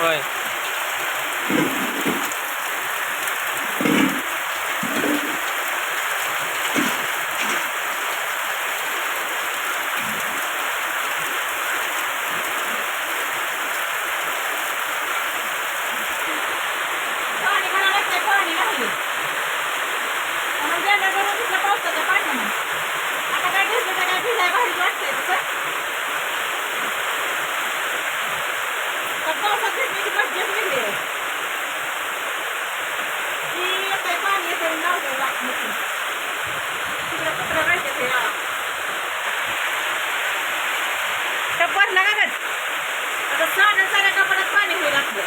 おい。Thank you. भरला का आता साध्या साध्या कपड्यात पाणी होईल आपलं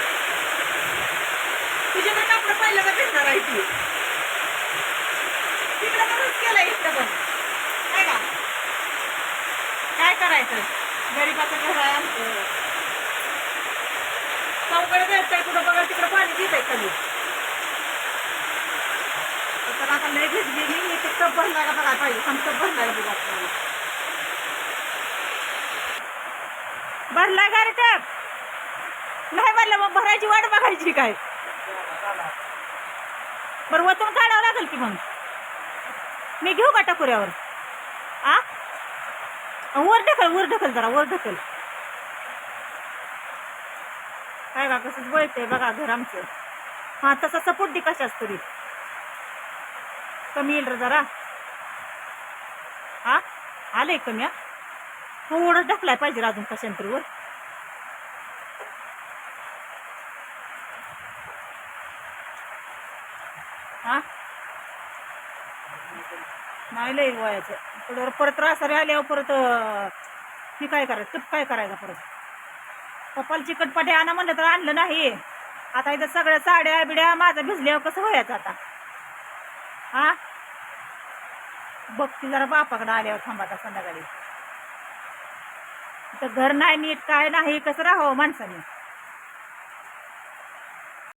तुझ्याकडे कापड पाहिलं का भेटणार आहे तू तिकडं करूच केलं इकडं पण काय का काय करायचं गरीबाचं घर आहे आमचं चौकडे भेटतंय कुठं बघा? भरला का बघा बघा भरला का रे टप नाही भरलं मग भरायची वाट बघायची काय? बरं वतून काढावं लागेल की मग? मी घेऊ का टकुऱ्यावर? आ? वर ढकल वर ढकल जरा वर ढकल. काय बा कसं बोलते बघा घर आमचं. हा तसा सपोर्ट दे कशाच तरी. कमी येईल जरा. हा? आलंय कमी हा थोडं ढकलाय पाहिजे अजून कशांतरी वर हा? नाही लय वयाचं. थोडं परत रासारे आल्यावर परत मी हे काय करायचं? तूप काय करायचं परत? पप्पाला चिकटपाटे आणा म्हणलं तर आणलं नाही. आता इथं सगळ्या साड्या बिड्या माझा भिजल्यावर कसं व्हायचं आता? हा? बघती जरा बापाकडे आल्यावर थांबा आता संध्याकाळी. तर घर नाही नीट काय नाही कसं राहावं माणसाने?